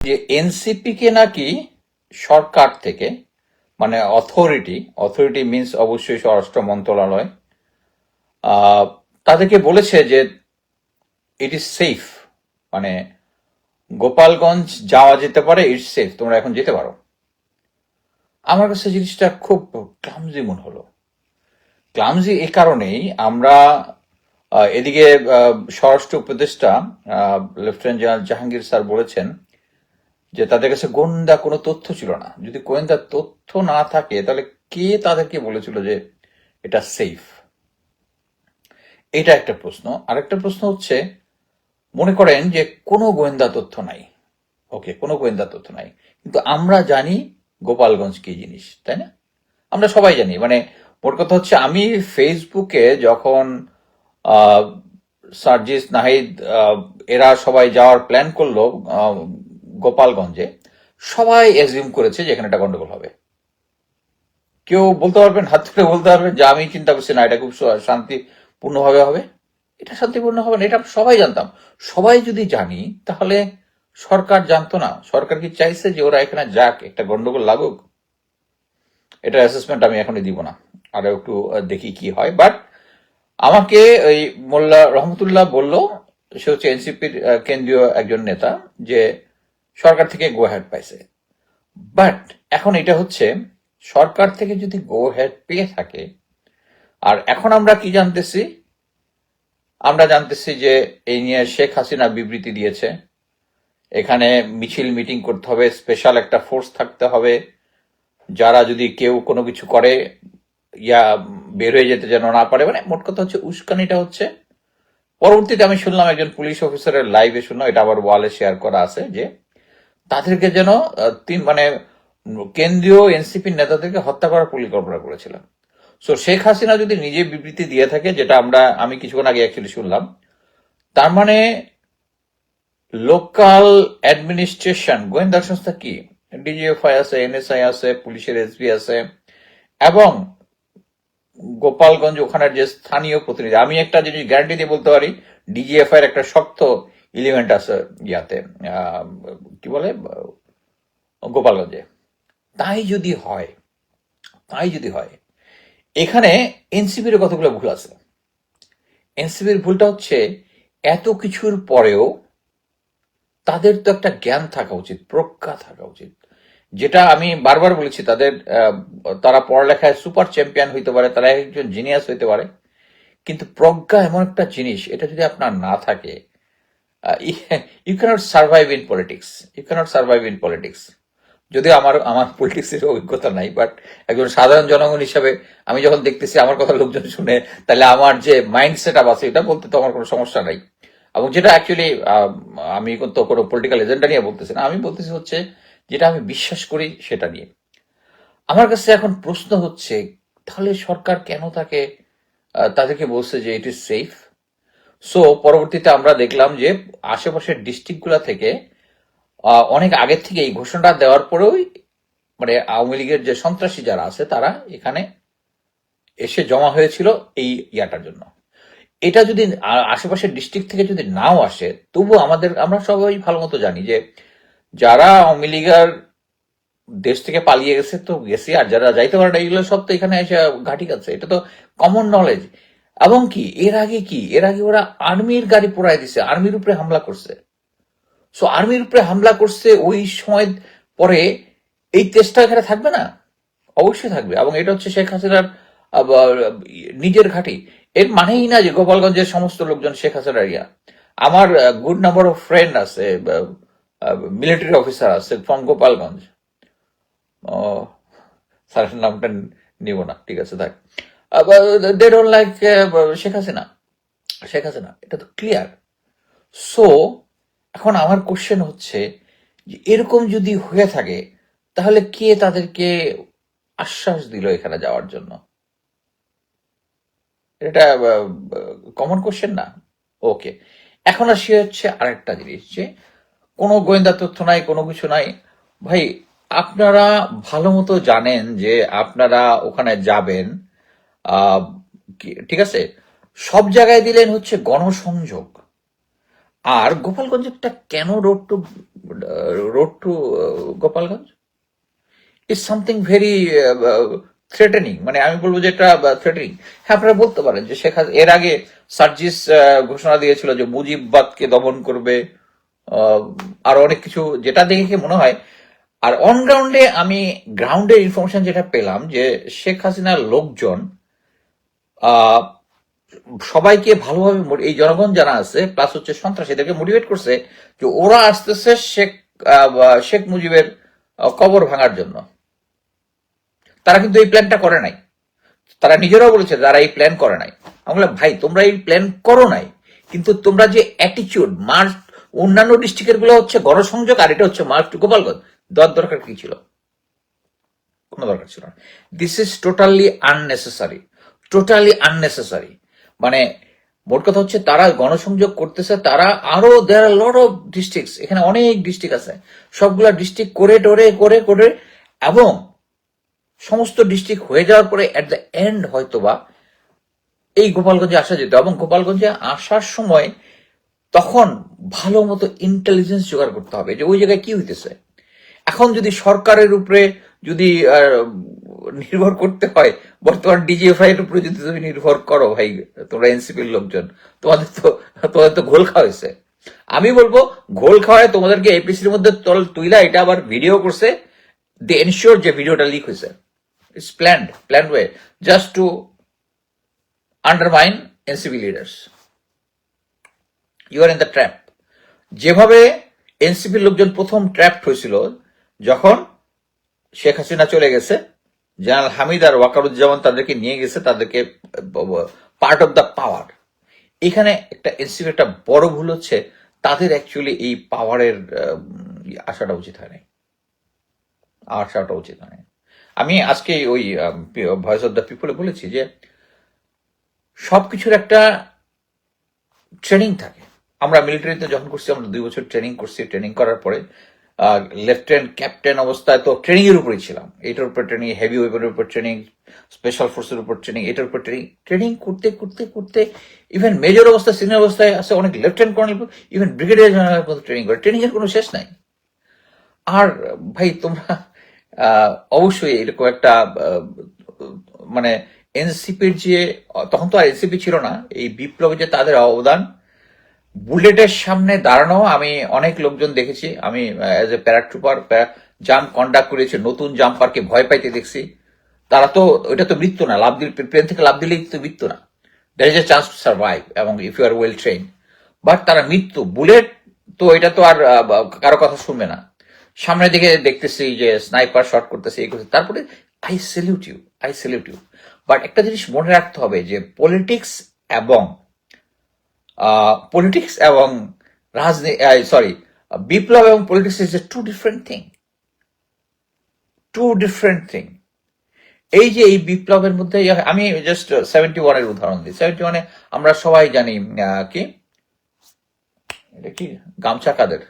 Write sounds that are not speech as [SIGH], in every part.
যে এনসিপি কে নাকি সরকার থেকে মানে অথরিটি অথরিটি মিন্স অবশ্যই স্বরাষ্ট্র মন্ত্রণালয় তাদেরকে বলেছে যে ইট ইজ সেফ মানে গোপালগঞ্জ যাওয়া যেতে পারে ইটস সেফ তোমরা এখন যেতে পারো। আমার কাছে জিনিসটা খুব ক্লামজি মনে হলো। ক্লামজি এ কারণেই আমরা এদিকে স্বরাষ্ট্র উপদেষ্টা লেফটেন্যান্ট জেনারেল জাহাঙ্গীর স্যার বলেছেন যে তাদের কাছে গোয়েন্দা কোনো তথ্য ছিল না। যদি গোয়েন্দা তথ্য না থাকে, তাহলে কে তাদেরকে বলেছিল যে এটা সেফ এটা একটা প্রশ্ন। আরেকটা প্রশ্ন হচ্ছে, মনে করেন যে কোনো গোয়েন্দা তথ্য নাই। ওকে, কোনো গোয়েন্দা তথ্য নাই। কিন্তু আমরা জানি গোপালগঞ্জ কি জিনিস, তাই না? আমরা সবাই জানি। মানে মোট কথা হচ্ছে, আমি ফেসবুকে যখন সার্জিস নাহিদ এরা সবাই যাওয়ার প্ল্যান করল গোপালগঞ্জে, সবাই এজিউম করেছে যে এখানে একটা গন্ডগোল হবে। কেউ বলতে পারবেন, হাত তুলে বলতে পারবেন যে আমি চিন্তা করছি না, এটা খুব শান্তিপূর্ণভাবে হবে। এটা শান্তিপূর্ণ হবে না, এটা সবাই জানতাম। সবাই যদি জানি, তাহলে সরকার জানতো না। সরকার কি চাইছে যে ওরা এখানে যাক, একটা গন্ডগোল লাগুক? এটা অ্যাসেসমেন্ট আমি এখনই দিব না। আরও একটু দেখি কি হয়। বাট আমাকে ওই মোল্লা রহমতুল্লাহ বলল, সে হচ্ছে এনসিপির কেন্দ্রীয় একজন নেতা, যে সরকার থেকে গো হ্যাড পাইছে। বাট এখন এটা হচ্ছে, সরকার থেকে যদি গো হ্যাড পেয়ে থাকে, আর এখন আমরা কি জানতেছি? আমরা জানতেছি যে এই নিয়ে শেখ হাসিনা বিবৃতি দিয়েছে। এখানে মিছিল মিটিং করতে হবে স্পেশাল একটা ফোর্স থাকতে হবে। যারা যদি কেউ কোনো কিছু করে, ইয়া বের হয়ে যেতে যেন না পারে মানে মোট কথা হচ্ছে উস্কানিটা হচ্ছে। পরবর্তীতে আমি শুনলাম একজন পুলিশ অফিসারের লাইভে শুনলাম, এটা আবার ওয়ালে শেয়ার করা আছে, যে তাদেরকে যেন তিন মানে কেন্দ্রীয় এনসিপি নেতাদেরকে হত্যা করার পরিকল্পনা করেছিল সো শেখ হাসিনা যদি নিজে বিবৃতি দিয়ে থাকে, যেটা আমরা, আমি কিছুক্ষণ আগে অ্যাকচুয়ালি শুনলাম, তার মানে লোকাল অ্যাডমিনিস্ট্রেশন, গোয়েন্দা সংস্থা কি? ডিজিএফআই আছে, এনএসআই আছে, পুলিশের এসবি আছে, এবং গোপালগঞ্জ ওখানের যে স্থানীয় প্রতিনিধি, আমি একটা জিনিস গ্যারান্টি দিয়ে বলতে পারি, ডিজিএফআই এর একটা শক্ত এলিমেন্ট আছে ইয়াতে কি বলে, গোপালগঞ্জে। তাই যদি হয়, তাই যদি হয়, এখানে এনসিপির কতগুলো ভুল আছে? এনসিপির ভুলটা হচ্ছে, এত কিছুর পরেও তাদের তো একটা জ্ঞান থাকা উচিত, প্রজ্ঞা থাকা উচিত। যেটা আমি বারবার বলেছি, তাদের তারা পড়ালেখায় সুপার চ্যাম্পিয়ন হইতে পারে, তারা একজন জিনিয়াস হইতে পারে। কিন্তু প্রজ্ঞা এমন একটা জিনিস, এটা যদি আপনার না থাকে you can't survive in politics you can't survive in politics যদিও আমার আমার পলিটিক্সের অভিজ্ঞতা নাই বাট একজন সাধারণ জনগণ হিসাবে আমি যখন দেখতেছি আমার কথা লোকজন শুনে, তাহলে আমার যে মাইন্ড সেট আপ আছে, এটা বলতে তো আমার কোনো সমস্যা নাই। এবং যেটা অ্যাকচুয়ালি আমি তো কোনো পলিটিক্যাল এজেন্ডা নিয়ে বলতেছি না, আমি বলতেছি হচ্ছে যেটা আমি বিশ্বাস করি সেটা নিয়ে। আমার কাছে এখন প্রশ্ন হচ্ছে, তাহলে সরকার কেন তাকে তাদেরকে বলছে যে ইট ইজ সেফ সো পরবর্তীতে আমরা দেখলাম যে আশেপাশের ডিস্ট্রিক্টগুলো থেকে অনেক আগের থেকে এই ঘোষণাটা দেওয়ার পরেও মানে আওয়ামী লীগের যে সন্ত্রাসী যারা আছে, তারা এখানে এসে জমা হয়েছিল এই ইয়াটার জন্য। এটা যদি আশেপাশের ডিস্ট্রিক্ট থেকে যদি নাও আসে তবু আমাদের, আমরা সবাই ভালো মতো জানি যে যারা আওয়ামী লীগের দেশ থেকে পালিয়ে গেছে তো গেছে, আর যারা যাইতে পারে না, এগুলো সব তো এখানে এসে ঘাটি আছে এটা তো কমন নলেজ এবং কি, এর আগে কি, এর আগে ওরা আর্মির গাড়ি পোড়ায় দিছে, আর্মির উপরে হামলা করছে। সো আর্মির উপরে হামলা করছে ওই সময় পরে এই তেজটা এখানে থাকবে না? অবশ্যই থাকবে। এবং এটা হচ্ছে শেখ হাসিনার নিজের ঘাঁটি। এর মানেই না যে গোপালগঞ্জের সমস্ত লোকজন শেখ হাসিনার ইয়া। আমার গুড নাম্বার অফ ফ্রেন্ড আছে মিলিটারি অফিসার আছে ফ্রম গোপালগঞ্জ। স্যারের নামটা নিব না। ঠিক আছে, থাক। They don't like Sheikh Hasina Sheikh Hasina এটা তো ক্লিয়ার সো এখন আমার কোশ্চেন হচ্ছে যে এরকম যদি হয়ে থাকে, তাহলে কে তাদেরকে আশ্বাস দিল এখানে যাওয়ার জন্য? এটা কমন কোশ্চেন না? ওকে এখন আসি হচ্ছে আরেকটা জিনিস যে কোনো গোয়েন্দা তথ্য নাই, কোনো কিছু নাই। ভাই, আপনারা ভালো মতো জানেন যে আপনারা ওখানে যাবেন ঠিক আছে? সব জায়গায় দিলেন হচ্ছে গণসংযোগ। আর গোপালগঞ্জ একটা কেন road to road to Gopalganj? Is something very threatening মানে আমি বলব যে এটা থ্রেটেনিং হ্যাঁ আপনারা বলতে পারেন যে শেখ এর আগে সার্জিস ঘোষণা দিয়েছিল যে মুজিববাদকে দমন করবে আর অনেক কিছু যেটা দেখে মনে হয়। আর অন গ্রাউন্ডে আমি গ্রাউন্ডের ইনফরমেশন যেটা পেলাম যে শেখ হাসিনার লোকজন সবাইকে ভালোভাবে এই জনগণ যারা আছে প্লাস হচ্ছে সন্ত্রাসীদেরকে মোটিভেট করছে যে ওরা আসতেছে শেখ শেখ মুজিবের কবর ভাঙার জন্য। তারা কিন্তু এই প্ল্যানটা করে নাই। তারা নিজেরাও বলেছে তারা এই প্ল্যান করে নাই। আমি ভাই, তোমরা এই প্ল্যান করো নাই, কিন্তু তোমরা যে অ্যাটিচিউড মার্চ অন্যান্য ডিস্ট্রিক্টেরগুলো হচ্ছে গণসংযোগ আর এটা হচ্ছে মার্চ টু গোপালগঞ্জ, দেওয়ার দরকার কি ছিল? কোনো দরকার ছিল না। This is totally unnecessary totally unnecessary মানে মোট কথা হচ্ছে তারা গণসংযোগ করতেছে, তারা আরও দেয়ার আর লট অফ ডিস্ট্রিক্টস এখানে অনেক ডিস্ট্রিক্ট আছে। সবগুলা ডিস্ট্রিক্ট করে টোরে, করে করে, এবং সমস্ত ডিস্ট্রিক্ট হয়ে যাওয়ার পরে অ্যাট দ্য এন্ড হয়তোবা এই গোপালগঞ্জে আসা যেত, এবং গোপালগঞ্জে আসার সময় তখন ভালো মতো ইন্টেলিজেন্স জোগাড় করতে হবে, যে ওই জায়গায় কি হইতেছে। এখন যদি সরকারের উপরে যদি নির্ভর করতে হয়। বর্তমান ডিজিএফআই এর উপরে যদি তুমি নির্ভর করো, ভাই, তোমরা এনসিপির লোকজন, তোমাদের তো তোমাদের তো ঘোল খাওয়া হয়েছে। আমি বলব, ঘোল খাওয়ায় তোমাদেরকে এপিসির মধ্যে তল তুইলা, এটা আবার ভিডিও করছে। দে এনশিওর যে ভিডিওটা লিক হয়েছে। It's planned planned way just to undermine NCP leaders you are in the trap যেভাবে এনসিপির লোকজন প্রথম ট্র্যাপড হয়েছিল, যখন শেখ হাসিনা চলে গেছে জেনারেল হামিদ আর ওয়াকারুজ্জামান তাদেরকে নিয়ে গেছে, তাদেরকে পার্ট অফ দ্য পাওয়ার এখানে একটা এনসিপি একটা বড় ভুল হচ্ছে, তাদের অ্যাকচুয়ালি এই পাওয়ারের আসাটা উচিত হয় নাই। আসাটা উচিত হয় নাই। আমি আজকে ওই ভয়েস অফ দ্য পিপলে বলেছি যে সব কিছুর একটা ট্রেনিং থাকে। আমরা মিলিটারিতে যখন করছি, আমরা দুই বছর ট্রেনিং করছি। ট্রেনিং করার পরে লেফটেন্যান্ট ক্যাপ্টেন অবস্থায় তো ট্রেনিং এর উপরেই ছিলাম। এটার উপর ট্রেনিং হেভি ওয়েপনের উপর ট্রেনিং স্পেশাল ফোর্সের উপর ট্রেনিং এটার উপর ট্রেনিং ট্রেনিং করতে করতে করতে ইভেন মেজর অবস্থায় সিনিয়র অবস্থায় আছে অনেক lieutenant colonel even brigadier general পর্যন্ত ট্রেনিং করে। ট্রেনিং এর কোনো শেষ নাই। আর ভাই তোমরা অবশ্যই এরকম একটা মানে এনসিপির যে, তখন তো আর এনসিপি ছিল না, এই বিপ্লবে যে তাদের অবদান বুলেটের সামনে দাঁড়ানো আমি অনেক লোকজন দেখেছি। আমি as a paratrooper jump conduct করেছি, নতুন জাম্পারকে ভয় পাইতে দেখছি। তারা তো, ওইটা তো মৃত্যু না, লাভ দিলে প্লেন থেকে লাভ দিলেই তো মৃত্যু না। There is a chance to survive এবং if you are well train but তারা মৃত্যু, বুলেট তো এটা তো আর কারও কথা শুনবে না। সামনের দিকে দেখতেছি যে স্নাইপার শট করতেছে, এই করতেছে। তারপরে I salute you I salute you but একটা জিনিস মনে রাখতে হবে যে পলিটিক্স এবং পলিটিক্স এবং রাজনীতি সরি বিপ্লব এবং politics is a two different thing two different thing এই যে এই বিপ্লবের মধ্যে, আমি জাস্ট সেভেন্টি ওয়ানের উদাহরণ দিই। সেভেন্টি ওয়ানে আমরা সবাই জানি কি? এটা কি? গামছা কাদের?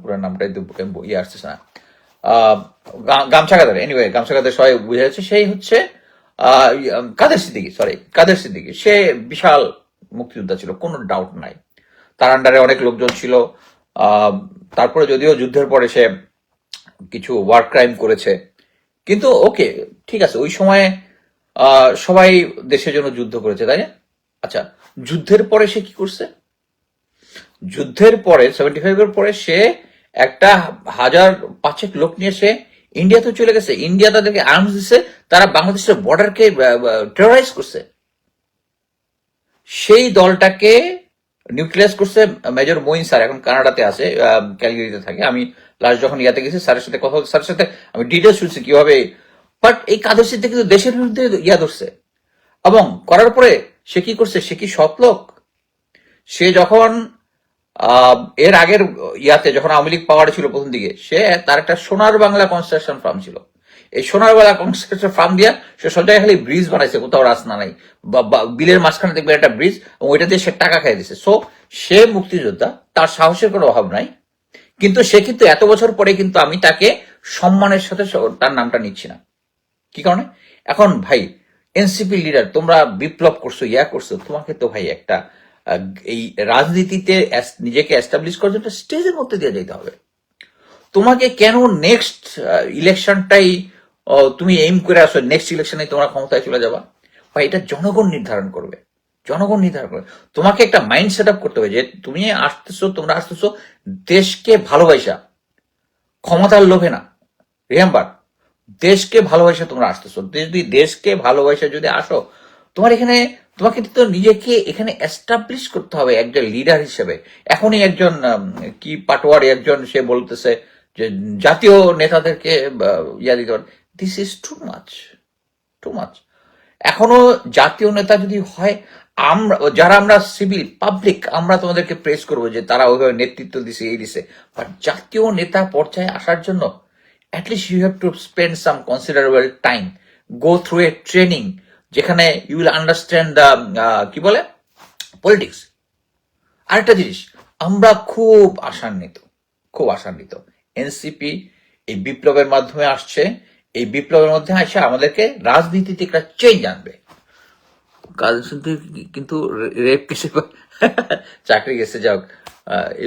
পুরো নামটাই ইয়ে আসতেছে না। গামছা কাদের? এনিওয়ে গামছা কাদের সবাই বুঝে যাচ্ছে সেই হচ্ছে কাদের সিদ্দিকি? সরি কাদের সিদ্দিকি? সে বিশাল মুক্তিযোদ্ধা ছিল, কোনো ডাউট নাই। তার আন্ডারে অনেক লোকজন ছিল। তারপরে যদিও যুদ্ধের পরে সে কিছু ওয়ার ক্রাইম করেছে। কিন্তু ওকে ঠিক আছে, ওই সময়ে সবাই দেশের জন্য যুদ্ধ করেছে, তাই না? আচ্ছা যুদ্ধের পরে সে কি করছে? যুদ্ধের পরে সেভেন্টি ফাইভের পরে সে একটা হাজার পাঁচেক লোক নিয়ে সে ইন্ডিয়াতে চলে গেছে। ইন্ডিয়া তাদেরকে আর্মস দিছে। তারা বাংলাদেশের বর্ডারকে টেরোরাইজ করছে। সেই দলটাকে নিউক্লিয়াস করছে মেজর মইন স্যার। এখন কানাডাতে আছে ক্যালগেরিতে থাকে। আমি লাস্ট যখন ইয়াতে গেছি, স্যারের সাথে কথা স্যারের সাথে আমি ডিটেলস শুনছি কীভাবে। বাট এই কাদের সিদ্ধি কিন্তু দেশের বিরুদ্ধে ইয়া ধরছে। এবং করার পরে সে কি করছে? সে কি সৎ লোক? সে যখন এর আগের ইয়াতে যখন আওয়ামী লীগ পাওয়ারে ছিল প্রথম দিকে, সে তার একটা সোনার বাংলা কনস্ট্রাকশন ফার্ম ছিল। এই সোনার বাংলা কনস্ট্রাকশন ফার্ম দিয়া সে সব জায়গায় খালি ব্রিজ বানাইছে, কোথাও রাস্তা নাই। বিলের মাঝখানে দেখবে একটা ব্রিজ এবং ওইটা দিয়ে সে টাকা খাই দিছে। সো সে মুক্তিযোদ্ধা, তার সাহসের কোনো অভাব নাই। কিন্তু সে কিন্তু এত বছর পরে কিন্তু আমি তাকে সম্মানের সাথে তার নামটা নিচ্ছি না। কি কারণে? এখন ভাই এনসিপি লিডার তোমরা বিপ্লব করছ, ইয়া করছ, তোমাকে তো ভাই একটা এই রাজনীতিতে নিজেকে এস্টাবলিশ করার জন্য স্টেজের মধ্যে দিয়ে যেতে হবে। তোমাকে কেন নেক্সট ইলেকশনটাই তুমি এইম করে আসো নেক্সট ইলেকশনে তোমরা ক্ষমতায় চলে যাবা? বা এটা জনগণ নির্ধারণ করবে। জনগণ নির্ধারণ করবে। তোমাকে একটা মাইন্ড সেট আপ করতে হবে যে, তুমি আসতেছো, তোমরা আসতেছো, দেশকে ভালোবাসা। ক্ষমতার লোভে না। রিমেম্বার দেশকে ভালোবাসা তোমরা আসতেছো। যদি দেশকে ভালোবাসা যদি আসো, তোমার এখানে তোমাকে তো নিজেকে এখানে এস্টাবলিশ করতে হবে একজন লিডার হিসেবে। এখনই একজন কি পাটোয়ারি একজন সে বলতেছে যে জাতীয় নেতাদেরকে ইয়া দিতে পারে। This is too much too much এখনও জাতীয় নেতা যদি হয়, আমরা, যারা আমরা সিভিল পাবলিক আমরা তোমাদেরকে প্রেস করব যে তারা ওইভাবে নেতৃত্ব দিছে, এই দিছে। বাট জাতীয় নেতা পর্যায়ে আসার জন্য at least you have to spend some considerable time go through a training যেখানে ইউ উইল আন্ডারস্ট্যান্ড দ্য কি বলে? পলিটিক্স আরেকটা জিনিস, আমরা খুব আশান্বিত খুব আশান্বিত। এনসিপি এই বিপ্লবের মাধ্যমে আসছে, এই বিপ্লবের মধ্যে আসে আমাদেরকে রাজনীতিতে একটা চেঞ্জ আনবে কিন্তু রেপ কেসে [LAUGHS] চাকরি গেছে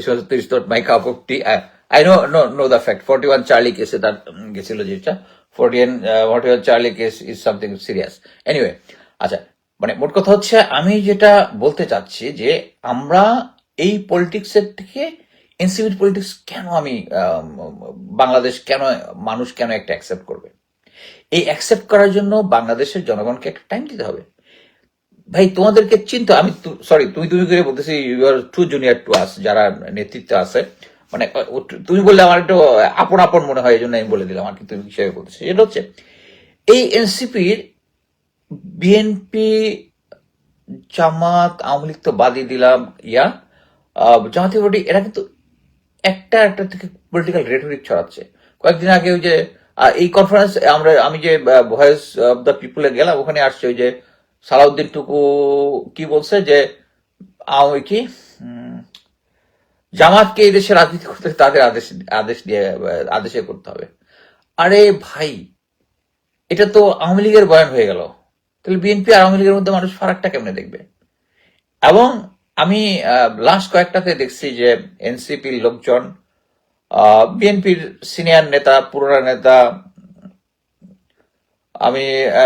সমস্ত is not my cup I know no no the fact forty one Charlie কেসে তার গেছিল যেটা। Forty one forty one Charlie case is something serious anyway আচ্ছা মানে মোট কথা হচ্ছে আমি যেটা বলতে চাচ্ছি যে আমরা এই পলিটিক্সের থেকে এনসিপির পলিটিক্স কেন আমি বাংলাদেশ কেন, মানুষ কেন একটা অ্যাকসেপ্ট করবে? এই অ্যাকসেপ্ট করার জন্য বাংলাদেশের জনগণকে একটা টাইম দিতে হবে। ভাই, তোমাদেরকে চিন্তা, আমি সরি তুমি তুমি করে বলতেছি you are too junior to us যারা নেতৃত্বে আছে। মানে তুমি বললে আমার একটু আপন আপন মনে হয় এই জন্য আমি বলে দিলাম আর কি, তুমি হিসেবে বলতেছি। এটা হচ্ছে, এই এনসিপির বিএনপি, জামাত, আওয়ামী লীগ তো বাদই দিলাম, ইয়া জামাতি পার্টি, এরা কিন্তু একটা একটা থেকে পলিটিক্যাল রেটরিক ছড়াচ্ছে। কয়েকদিন আগে ওই যে এই কনফারেন্স আমরা, আমি যে ভয়েস অফ দ্য পিপুলে গেলাম, ওখানে আসছে ওই যে সালাউদ্দিন টুকু, কি বলছে যে, আওয়ামী, কি? জামাতকে এই দেশে রাজনীতি করতে তাদের আদেশ আদেশ দিয়ে আদেশে করতে হবে। আরে ভাই, এটা তো আওয়ামী লীগের বয়ান হয়ে গেল। তাহলে বিএনপি আর আওয়ামী লীগের মধ্যে মানুষ ফারাকটা কেমনে দেখবে? এবং আমি লাস্ট কয়েকটাতে দেখছি যে এনসিপির লোকজন বিএনপির সিনিয়র নেতা, পুরোনো নেতা, আমি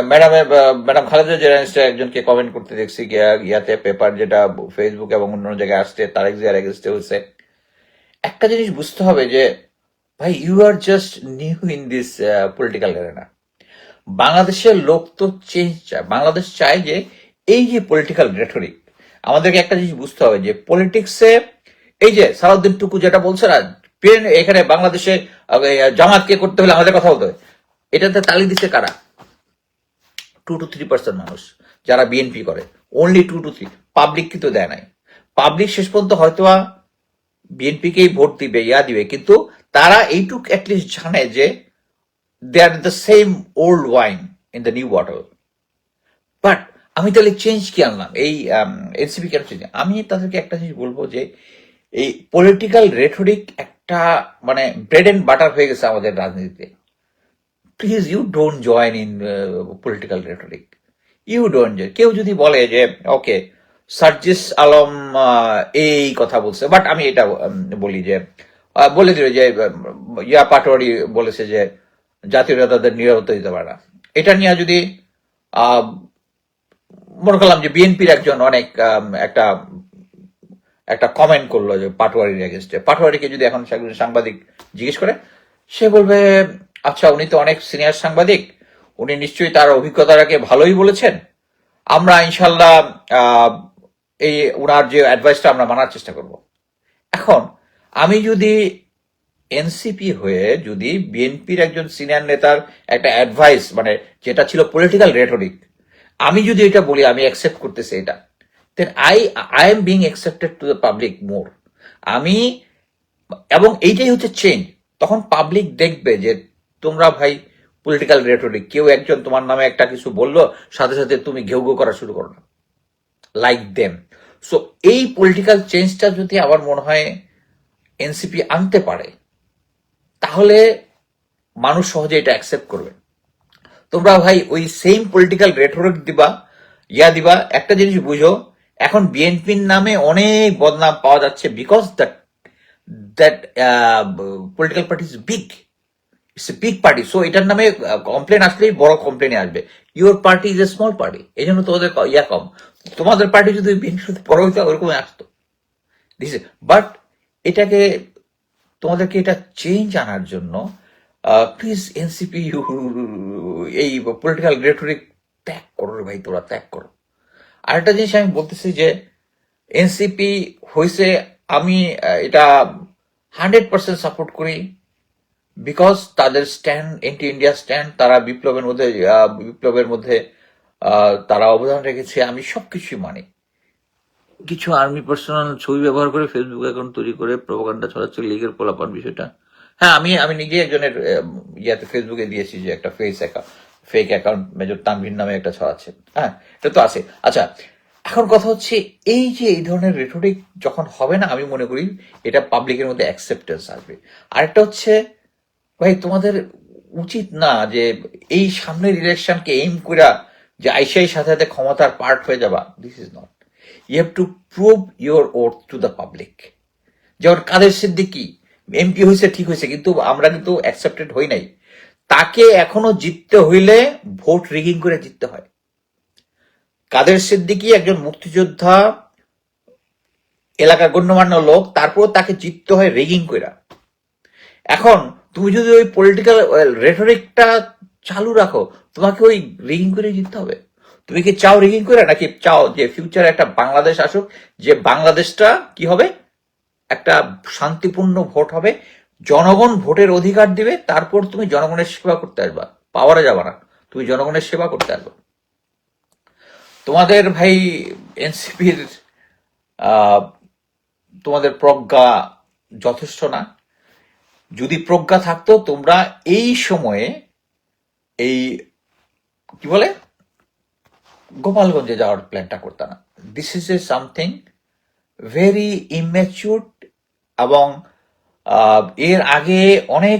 ম্যাডাম ম্যাডাম খালেদা জেনারেস্টে একজনকে কমেন্ট করতে দেখছি ইয়াতে পেপার যেটা ফেসবুক এবং অন্য জায়গায় আসছে, তারেক জিয়ার এগেস্টে হয়েছে। একটা জিনিস বুঝতে হবে যে, ভাই you are just new in this political arena বাংলাদেশের লোক তো চেঞ্জ চায়। বাংলাদেশ চায় যে, এই যে পলিটিক্যাল রেটরিক আমাদেরকে একটা জিনিস বুঝতে হবে যে পলিটিক্সে এই যে সালাউদ্দিন টুকু যেটা বলছে না এখানে বাংলাদেশে জামাতকে করতে হলে আমাদের কথা বলতে হবে। এটাতে তালি দিচ্ছে কারা? টু টু থ্রি পার্সেন্ট মানুষ, যারা বিএনপি করে। Only two two three public কিন্তু দেয় নাই। পাবলিক শেষ পর্যন্ত হয়তোবা বিএনপিকেই ভোট দিবে, ইয়া দিবে। কিন্তু তারা এইটুক অ্যাটলিস্ট জানে যে they are the same old wine in the new bottle but আমি তাহলে চেঞ্জ কি আনলাম? এই এনসিপি কেন চেঞ্জ আমি তাদেরকে একটা জিনিস বলব যে এই পলিটিক্যাল রেটরিক একটা মানে ব্রেড এন্ড বাটার হয়ে গেছে আমাদের রাজনীতিতে। Please you don't join in political rhetoric you don't কেউ যদি বলে যে ওকে সার্জিস আলম এই কথা বলছে। বাট আমি এটা বলি যে বলে দিল যে ইয়া পাটোয়ারি বলেছে যে জাতীয় নেতাদের নিরাপত্তা দিতে পারে না। এটা নিয়ে যদি মনে করলাম যে বিএনপির একজন অনেক একটা একটা কমেন্ট করল যে পাটোয়ারির এগেনস্টে পাটোয়ারিকে যদি এখন সাংবাদিক জিজ্ঞেস করে, সে বলবে আচ্ছা উনি তো অনেক সিনিয়র সাংবাদিক। উনি নিশ্চয়ই তার অভিজ্ঞতাটাকে ভালোই বলেছেন। আমরা ইনশাল্লাহ এই ওনার যে অ্যাডভাইসটা আমরা মানার চেষ্টা করব। এখন, আমি যদি এনসিপি হয়ে যদি বিএনপির একজন সিনিয়র নেতার একটা অ্যাডভাইস মানে যেটা ছিল পলিটিক্যাল রেটরিক আমি যদি এটা বলি, আমি অ্যাকসেপ্ট করতেছি এটা then I I am being accepted to the public more আমি, এবং এইটাই হচ্ছে চেঞ্জ তখন পাবলিক দেখবে যে, তোমরা ভাই পলিটিক্যাল রেটরিক কেউ একজন তোমার নামে একটা কিছু বলল, সাথে সাথে তুমি ঘেউ ঘেউ করা শুরু করো না। লাইক দেম সো এই পলিটিক্যাল চেঞ্জটা যদি আমার মনে হয় এনসিপি আনতে পারে, তাহলে মানুষ সহজে এটা অ্যাকসেপ্ট করবে। তোমরা ভাই ওই সেম পলিটিক্যাল রেটরিক দিবা, ইয়া দিবা, একটা জিনিস বুঝো, এখন বিএনপির নামে অনেক বদনাম পাওয়া যাচ্ছে because that that political party is big big party so এটার নামে কমপ্লেন আসলেই বড় কমপ্লেনে আসবে। Your party is a small party এই জন্য তোমাদের ইয়া কম। তোমাদের পার্টি যদি বিএনপির বড় হইতো ওরকমই আসতো। দিস বাট এটাকে, তোমাদেরকে এটা চেঞ্জ আনার জন্য প্লিজ এনসিপি এই পলিটিক্যাল রেটরিক ত্যাগ করো ভাই তোরা, ত্যাগ করো। আরেকটা জিনিস আমি বলতেছি যে এনসিপি হয়েছে আমি এটা হান্ড্রেড পার্সেন্ট সাপোর্ট করি। বিকজ তাদের স্ট্যান্ড এন্টি ইন্ডিয়া স্ট্যান্ড তারা বিপ্লবের মধ্যে বিপ্লবের মধ্যে তারা অবদান রেখেছে, আমি সবকিছুই মানি। কিছু আর্মি পার্সোনাল ছবি ব্যবহার করে ফেসবুক অ্যাকাউন্ট তৈরি করে প্রোপাগান্ডা ছড়াচ্ছে লিগের পোলাপান বিষয়টা। হ্যাঁ আমি আমি নিজে একজনের ইয়াতে ফেসবুকে দিয়েছি যে একটা face account fake account major Tanvir নামে একটা ছড়াচ্ছে। হ্যাঁ এটা তো আছে। আচ্ছা এখন কথা হচ্ছে, এই যে, এই ধরনের রেটরিক যখন হবে না, আমি মনে করি, এটা পাবলিকের মধ্যে অ্যাকসেপ্টেন্স আসবে। আরেকটা হচ্ছে ভাই, তোমাদের উচিত না যে এই সামনের ইলেকশনকে এইম করে যে আইসিআই সাথে সাথে ক্ষমতার পার্ট হয়ে যাবা। This is not you have to prove your worth to the public যেমন কাদের সিদ্দিকি এমপি হয়েছে ঠিক হয়েছে কিন্তু আমরা কিন্তু অ্যাকসেপ্টেড হই নাই। তাকে এখনও জিততে হইলে ভোট রিগিং করে জিততে হয়। কাদের সিদ্দিকি একজন মুক্তিযোদ্ধা, এলাকার গণ্যমান্য লোক তারপর তাকে জিততে হয় রেগিং কইরা। এখন তুমি যদি ওই পলিটিক্যাল রেটরিকটা চালু রাখো, তোমাকে ওই রিগিং করে জিততে হবে। তুমি কি চাও রিগিং করে, নাকি চাও যে ফিউচারে একটা বাংলাদেশ আসুক, যে বাংলাদেশটা কি হবে? একটা শান্তিপূর্ণ ভোট হবে, জনগণ ভোটের অধিকার দিবে, তারপর তুমি জনগণের সেবা করতে আসবা। পাওয়ারে যাবা না, তুমি জনগণের সেবা করতে আসবা। তোমাদের ভাই এনসিপির তোমাদের প্রজ্ঞা যথেষ্ট না। যদি প্রজ্ঞা থাকতো, তোমরা এই সময়ে এই, কি বলে? গোপালগঞ্জে যাওয়ার প্ল্যানটা করতে না। This is a something very immature এবং এর আগে অনেক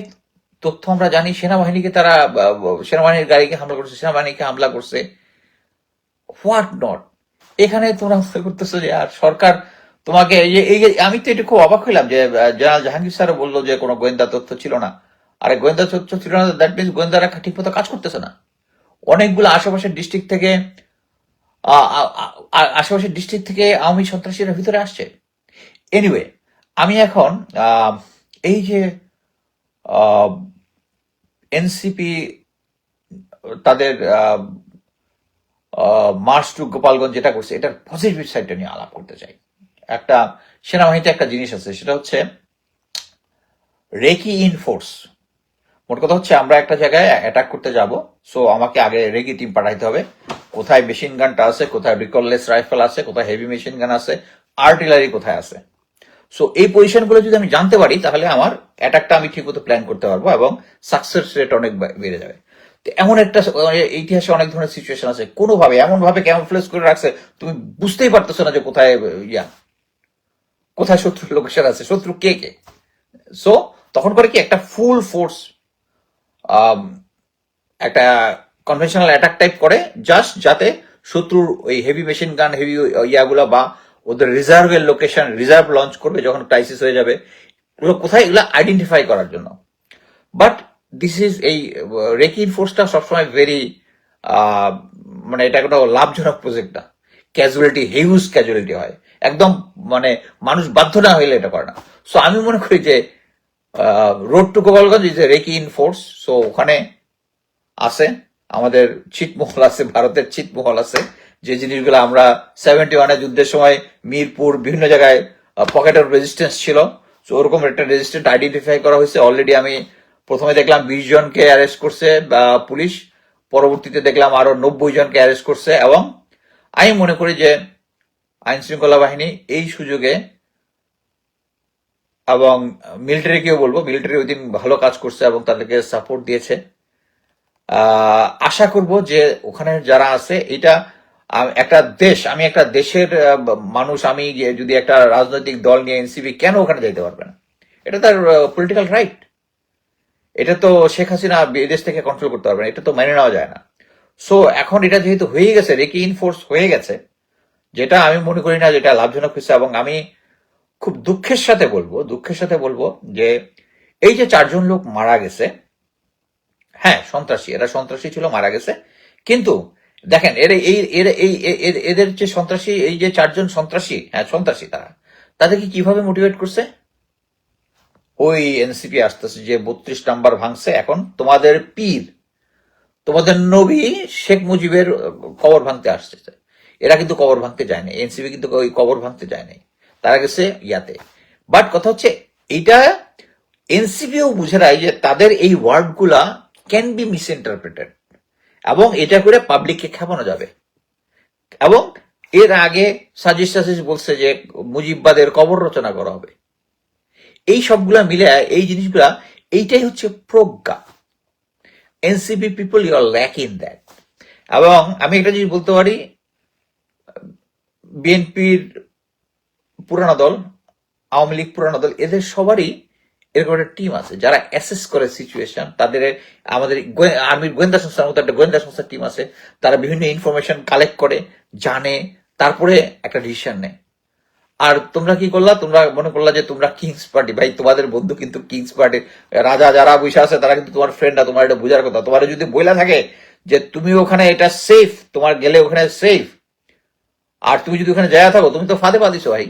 তথ্য আমরা জানি, সেনাবাহিনীকে তারা সেনাবাহিনীর গাড়িকে হামলা করছে, সেনাবাহিনীকে হামলা করছে। হোয়াট নট এখানে তোমরা করতেছো যে আর সরকার তোমাকে এই আমি তো এটা খুব অবাক হইলাম যে জেনারেল জাহাঙ্গীর স্যার বলল যে কোনো গোয়েন্দা তথ্য ছিল না। আরে গোয়েন্দা তথ্য ছিল না দ্যাট মিনস গোয়েন্দারা ঠিক মতো কাজ করতেছে না। অনেকগুলো আশেপাশের ডিস্ট্রিক্ট থেকে আশেপাশের ডিস্ট্রিক্ট থেকে আওয়ামী সন্ত্রাসীরা ভিতরে আসছে। এনিওয়ে আমি এখন এই যে এনসিপি তাদের মার্চ টু গোপালগঞ্জ যেটা করছে, এটার পজিটিভ সাইডটা নিয়ে আলাপ করতে চাই। একটা সেনাবাহিনীতে একটা জিনিস আছে, সেটা হচ্ছে রেকি ইন ফোর্স মোট কথা হচ্ছে আমরা একটা জায়গায় অ্যাটাক করতে যাব সো আমাকে আগে রেগি টিম পাঠাইতে হবে। কোথায় মেশিন গানটা আছে, কোথায় রিকললেস রাইফেল আছে, কোথায় হেভি মেশিন গান আছে আর্টিলারি কোথায় আছে। সো এই পজিশনগুলো যদি আমি জানতে পারি, তাহলে আমার অ্যাটাকটা আমি ঠিকমতো প্ল্যান করতে পারব এবং সাকসেস রেট অনেক বেড়ে যাবে। তো এমন একটা ইতিহাসে অনেক ধরনের সিচুয়েশন আছে। কোনোভাবে এমন ভাবে ক্যামোফ্লেজ করে রাখছে, তুমি বুঝতেই পারতেছো না যে কোথায়, ইয়া। কোথায় শত্রুর লোকেশন আছে? শত্রু কে কে? সো তখন করে কি একটা ফুল ফোর্স একটা কনভেনশনাল অ্যাটাক টাইপ করে জাস্ট যাতে শত্রুর ওই হেভি মেশিন গান হেভি ইয়াগুলো বা ওদের রিজার্ভের লোকেশন রিজার্ভ লঞ্চ করবে যখন ক্রাইসিস হয়ে যাবে ওগুলো কোথায়? এগুলো আইডেন্টিফাই করার জন্য। বাট দিস ইজ এই রেকিন ফোর্সটা সবসময় ভেরি মানে এটা কোনো লাভজনক প্রজেক্ট না ক্যাজুয়ালিটি হিউজ ক্যাজুয়ালিটি হয়। একদম মানে মানুষ বাধ্য না হইলে এটা করে না। সো আমি মনে করি যে road to Gopalganj is a recce in force so ওখানে আছে, আমাদের ছিটমহল আছে, ভারতের ছিটমহল আছে, যে জিনিসগুলো আমরা সেভেন্টি ওয়ানের যুদ্ধের সময় মিরপুর বিভিন্ন জায়গায় পকেট অফ রেজিস্ট্যান্স ছিল। তো ওরকম একটা রেজিস্ট্যান্ট আইডেন্টিফাই করা হয়েছে। অলরেডি আমি প্রথমে দেখলাম বিশ জনকে অ্যারেস্ট করছে, বা পুলিশ। পরবর্তীতে দেখলাম আরও নব্বই জনকে অ্যারেস্ট করছে এবং আমি মনে করি যে আইন শৃঙ্খলা বাহিনী এই সুযোগে এবং মিলিটারিকেও বলব, মিলিটারি ওই দিন ভালো কাজ করছে এবং তাদেরকে সাপোর্ট দিয়েছে। আশা করব যে ওখানে যারা আছে, এটা একটা দেশ, আমি একটা দেশের মানুষ, আমি যদি একটা রাজনৈতিক দল নিয়ে এনসিপি, কেন ওখানে যেতে পারবে না? এটা তার পলিটিক্যাল রাইট এটা তো শেখ হাসিনা বিদেশ থেকে কন্ট্রোল করতে পারবে না, এটা তো মেনে নেওয়া যায় না। সো এখন এটা যেহেতু হয়ে গেছে রেকি ইনফোর্স হয়ে গেছে যেটা আমি মনে করি না যেটা লাভজনক হয়েছে এবং আমি খুব দুঃখের সাথে বলব, দুঃখের সাথে বলব যে এই যে চারজন লোক মারা গেছে হ্যাঁ সন্ত্রাসী, এরা সন্ত্রাসী ছিল, মারা গেছে, কিন্তু দেখেন, এর এই এই এদের যে সন্ত্রাসী, এই যে চারজন সন্ত্রাসী হ্যাঁ সন্ত্রাসী তারা, তাদেরকে কীভাবে মোটিভেট করছে? ওই এনসিপি আসতেছে যে বত্রিশ নাম্বার ভাঙছে, এখন তোমাদের পীর, তোমাদের নবী শেখ মুজিবের কবর ভাঙতে আসতেছে এরা কিন্তু কবর ভাঙতে যায় না এনসিপি কিন্তু ওই কবর ভাঙতে যায় নাই। তারা গেছে ইয়াতে। বাট কথা হচ্ছে, এইটা এনসিপিও বুঝে রায় যে তাদের এই ওয়ার্ডগুলা ক্যান বি মিস ইন্টারপ্রেটেড এবং এটা করে পাবলিককে খেপানো যাবে। এবং এর আগে সাজিস সাজিস বলছে যে মুজিববাদের কবর রচনা করা হবে। এই সবগুলা মিলে এই জিনিসগুলা, এইটাই হচ্ছে প্রজ্ঞা। NCP people you are lack in that এবং আমি একটা জিনিস বলতে পারি বিএনপির পুরানো দল, আওয়ামী লীগ পুরানো দল, এদের সবারই এরকম একটা টিম আছে। যারা অ্যাসেস করে সিচুয়েশন তাদের, আমাদের আর্মির গোয়েন্দা সংস্থার মতো একটা গোয়েন্দা সংস্থার টিম আছে। তারা বিভিন্ন ইনফরমেশন কালেক্ট করে, জানে, তারপরে একটা ডিসিশন নেয়। আর তোমরা কি করলা? তোমরা মনে করলা যে তোমরা কিংস পার্টি ভাই, তোমাদের বন্ধু কিন্তু কিংস পার্টি রাজা যারা বসে আছে, তারা কিন্তু তোমার ফ্রেন্ড না, তোমার এটা বোঝার কথা। তোমার যদি বইলা থাকে যে তুমি ওখানে এটা সেফ তোমার গেলে ওখানে সেফ আর তুমি যদি ওখানে যায় থাকো, তুমি তো ফাঁদে পা দিছো ভাই।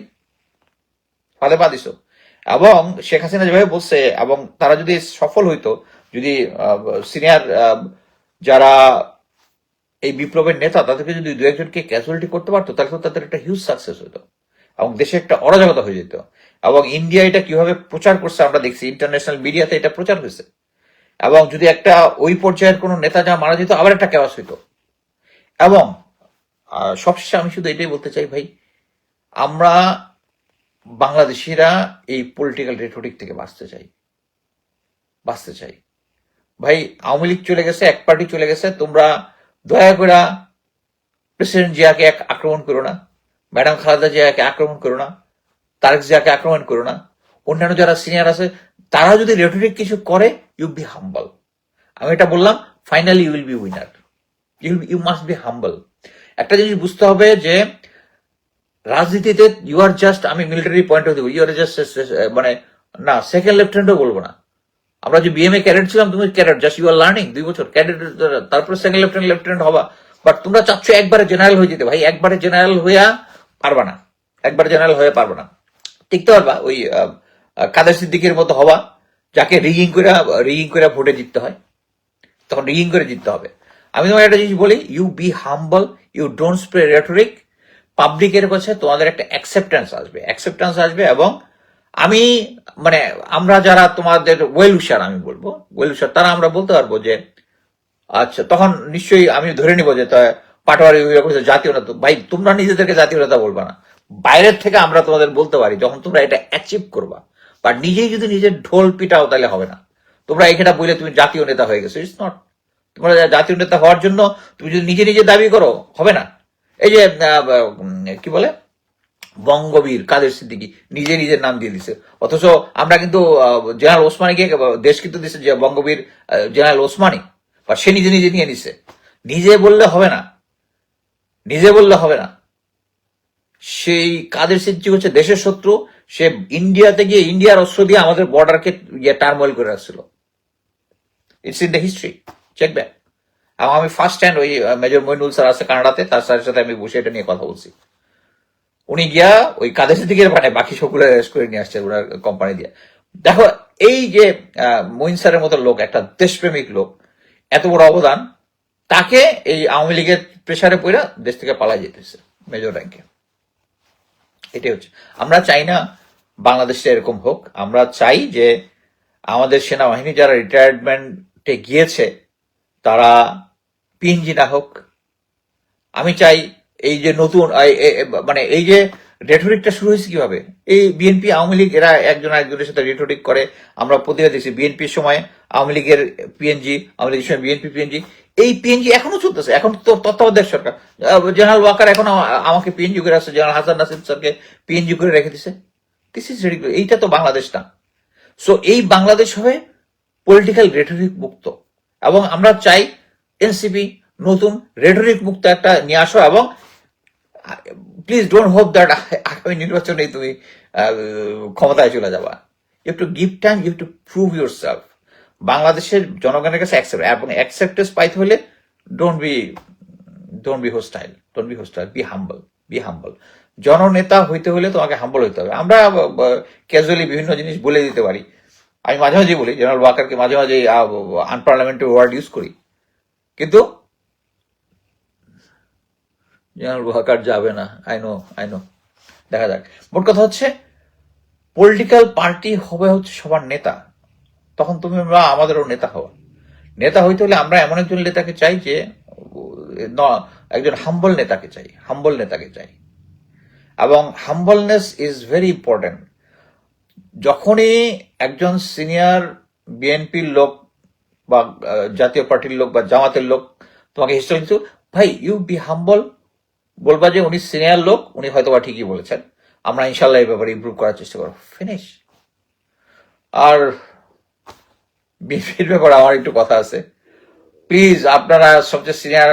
ফাঁদে পা দিছো। এবং শেখ হাসিনা যেভাবে বলছে, এবং তারা যদি সফল হইতো, যদি সিনিয়র যারা এই বিপ্লবের নেতা, তাদেরকে যদি দু একজনকে ক্যাজুয়ালিটি করতে পারতো, তাহলে তো তাদের একটা হিউজ সাকসেস হতো এবং দেশে একটা অরাজকতা হয়ে যেত। এবং ইন্ডিয়া এটা কীভাবে প্রচার করছে, আমরা দেখছি। ইন্টারন্যাশনাল মিডিয়াতে এটা প্রচার হয়েছে। এবং যদি একটা ওই পর্যায়ের কোনো নেতা যা মারা যেত, আবার একটা ক্যাওয়াস হইতো। এবং আহ, সবশেষে আমি শুধু এটাই বলতে চাই ভাই আমরা বাংলাদেশিরা এই পলিটিক্যাল রেটোরিক থেকে বাঁচতে চাই বাঁচতে চাই। ভাই আওয়ামী লীগ চলে গেছে এক পার্টি চলে গেছে তোমরা দয়া করে প্রেসিডেন্ট জিয়াকে এক আক্রমণ করো না ম্যাডাম খালেদা জিয়াকে আক্রমণ করো না তারেক জিয়াকে আক্রমণ করো না অন্যান্য যারা সিনিয়র আছে তারা যদি রেটোরিক কিছু করে ইউ বি হাম্বল আমি এটা বললাম finally you will be winner you you must be humble একটা জিনিস বুঝতে হবে যে, রাজনীতিতে ইউ আর জাস্ট আমি military point of you are just মানে না সেকেন্ড লেফটেন্যান্টও বলব না। আমরা যে বিএমএ ক্যাডেট ছিলাম, তুমি cadet just you are learning দুই বছর। ক্যাডেট তারপরে সেকেন্ড লেফটেন্যান্ট লেফটেন্যান্ট হবা। বাট তোমরা চাচ্ছ একবারে জেনারেল হয়ে যেতে। ভাই, একবারে জেনারেল হইয়া পারবা না। একবারে জেনারেল হয়ে পারবা না। টিকতে পারবা? ওই কাদের সিদ্দিকের মতো হবা, যাকে রিগিং করে রিগিং করে ভোটে জিততে হয়। তখন রিগিং করে জিততে হবে। আমি তোমাকে একটা জিনিস বলি you be humble you don't spray rhetoric পাবলিকের কাছে তোমাদের একটা অ্যাকসেপ্টেন্স আসবে। অ্যাকসেপ্টেন্স আসবে এবং আমি মানে আমরা যারা তোমাদের ওয়েল উশার আমি বলব ওয়েল উশার তারা আমরা বলতে পারব যে আচ্ছা তখন নিশ্চয়ই আমি ধরে নিব যে পাটোয়ারি জাতীয় নেতা, ভাই, তোমরা নিজেদেরকে জাতীয় নেতা বলবা না। বাইরের থেকে আমরা তোমাদের বলতে পারি, যখন তোমরা এটা অ্যাচিভ করবা। বা নিজেই যদি নিজের ঢোল পিটাও তাহলে হবে না। তোমরা এখানে বলে তুমি জাতীয় নেতা হয়ে গেছো ইটস নট তোমরা জাতীয় নেতা হওয়ার জন্য তুমি যদি নিজে নিজে দাবি করো, হবে না। এই যে কি বলে? বঙ্গবীর কাদের সিদ্দিকি নিজে নিজের নাম দিয়ে দিছে। অথচ আমরা কিন্তু জেনারেল ওসমানীকে দেশ কিন্তু দিছে যে বঙ্গবীর জেনারেল ওসমানী। বা সে নিজে নিজে নিয়ে নিছে। নিজে বললে হবে না। নিজে বললে হবে না। সেই কাদের সিদ্দিকি হচ্ছে দেশের শত্রু। সে ইন্ডিয়াতে গিয়ে ইন্ডিয়ার অস্ত্র দিয়ে আমাদের বর্ডারকে টার্মোয়েল করে রাখছিল it's in the history check back এবং আমি ফার্স্ট হ্যান্ড ওই মেজর মইনুল স্যার আছে কানাডাতে, তার স্যারের সাথে আমি বসে এটা নিয়ে কথা বলছি। উনি গিয়া ওই কাদের সিদ্দিকের মানে বাকি অ্যারেস্ট করে নিয়ে আসছে ওনার কোম্পানি দিয়ে। দেখো, এই যে মঈন স্যারের মতো লোক, একটা দেশপ্রেমিক লোক, এত বড় অবদান, তাকে এই আওয়ামী লীগের প্রেসারে পড়ে দেশ থেকে পালাই যেতেছে মেজর র্যাঙ্কে এটাই হচ্ছে। আমরা চাই না বাংলাদেশে এরকম হোক। আমরা চাই যে আমাদের সেনাবাহিনী যারা রিটায়ারমেন্টে গিয়েছে তারা পিএনজি না হোক, আমি চাই এই যে নতুন মানে এই যে রেটরিকটা শুরু হয়েছে কীভাবে? এই বিএনপি, আওয়ামী লীগ, এরা একজন একজনের সাথে রেটরিক করে। আমরা প্রতিটা দেখছি বিএনপির সময় আওয়ামী লীগের পিএনজি, আওয়ামী লীগের সময় বিএনপি পিএনজি। এই পিএনজি এখনও চলতেছে, এখন তো তত্ত্বাবধায়ক সরকার। জেনারেল ওয়াকার এখন আমাকে পিএনজি করে আসছে, জেনারেল হাসান নাসির স্যারকে পিএনজি করে রেখে দিছে। দিস ইজ এইটা তো বাংলাদেশ না। সো এই বাংলাদেশ হবে পলিটিক্যাল রেটরিক মুক্ত। এবং আমরা চাই এনসিপি নতুন রেটরিক মুক্ত একটা নিয়ে আসো এবং প্লিজ ডোন্ট হোপ দ্যাট আগামী নির্বাচনে তুমি ক্ষমতায় চলে যাবা। You to give time you to prove yourself বাংলাদেশের জনগণের কাছে অ্যাকসেপ্ট এবং অ্যাকসেপ্টেন্স পাইতে হলে don't be don't be hostile don't be hostile be humble be humble জননেতা হইতে হলে তোমাকে হাম্বল হইতে হবে। আমরা ক্যাজুয়ালি বিভিন্ন জিনিস বলে দিতে পারি। আমি মাঝে মাঝে বলি জেনারেল ওয়াকারকে মাঝে মাঝে আনপার্লামেন্টারি ওয়ার্ড ইউজ করি। কিন্তু জেনারেল ওয়াকার যাবে না আই নো আই নো দেখা যাক। মোট কথা হচ্ছে পলিটিক্যাল পার্টি হবে হচ্ছে সবার নেতা। তখন তুমি বা আমাদেরও নেতা হওয়া নেতা হইতে হলে আমরা এমন একজন নেতাকে চাই যে একজন হাম্বল নেতাকে চাই হাম্বল নেতাকে চাই। এবং হাম্বলনেস ইজ ভেরি ইম্পর্টেন্ট যখনই একজন সিনিয়র বিএনপির লোক বা জাতীয় পার্টির লোক বা জামাতের লোক তোমাকে হিস্ট্রি কিন্তু ভাই ইউ বি হাম্বল বলবা যে উনি সিনিয়র লোক, উনি হয়তো বা ঠিকই বলেছেন। আমরা ইনশাল্লাহ এই ব্যাপারে ইমপ্রুভ করার চেষ্টা করব। ফিনিশ আর বিএনপির ব্যাপারে আমার একটু কথা আছে। প্লিজ আপনারা সবচেয়ে সিনিয়র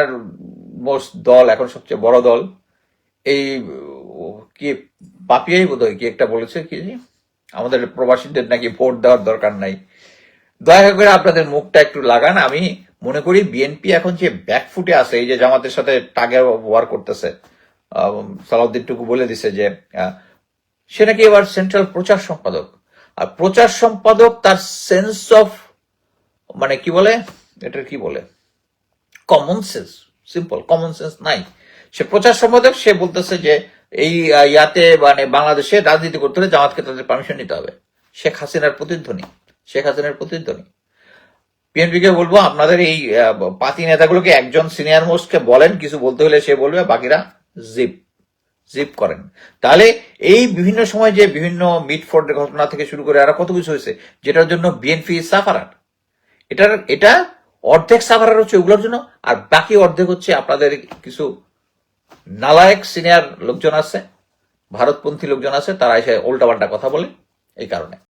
মোস্ট দল, এখন সবচেয়ে বড় দল, এই কি, পাপিয়াই বোধ হয় কি একটা বলেছে, কি? আমাদের প্রবাসীদের নাকি ভোট দেওয়ার দরকার নাই। দয়া করে আপনাদের মুখটা একটু লাগান, আমি মনে করি বিএনপি এখন যে ব্যাকফুটে আছে, এই যে জামাতের সাথে টাগের ওয়ার করতেছে সালাউদ্দিন টুকু বলে দিছে যে সে নাকি এবার সেন্ট্রাল প্রচার সম্পাদক। আর প্রচার সম্পাদক তার সেন্স অফ মানে কি বলে? এটার কি বলে? Common sense simple common sense নাই। সে প্রচার সম্পাদক, সে বলতেছে যে এই ইয়াতে মানে বাংলাদেশে রাজনীতি করতে হলে জামাতকে তাদের পারমিশন নিতে হবে। শেখ হাসিনার প্রতিধ্বনি, শেখ হাসিনার প্রতিধ্বনি। বিএনপি কে বলব, আপনাদের এই পাতি নেতাগুলোকে একজন সিনিয়র মোস্টকে বলেন, কিছু বলতে হলে সে বলবে, বাকিরা জিপ জিপ করেন। তাহলে এই বিভিন্ন সময় যে বিভিন্ন মিটফোর্ডের ঘটনা থেকে শুরু করে আরও কত কিছু হয়েছে, যেটার জন্য বিএনপি সাফারার এটার, এটা অর্ধেক সাফারার হচ্ছে ওগুলোর জন্য, আর বাকি অর্ধেক হচ্ছে আপনাদের কিছু নালায়ক সিনিয়র লোকজন আছে ভারতপন্থী লোকজন আছে তারা এসে উল্টাপাল্টা কথা বলে এই কারণে।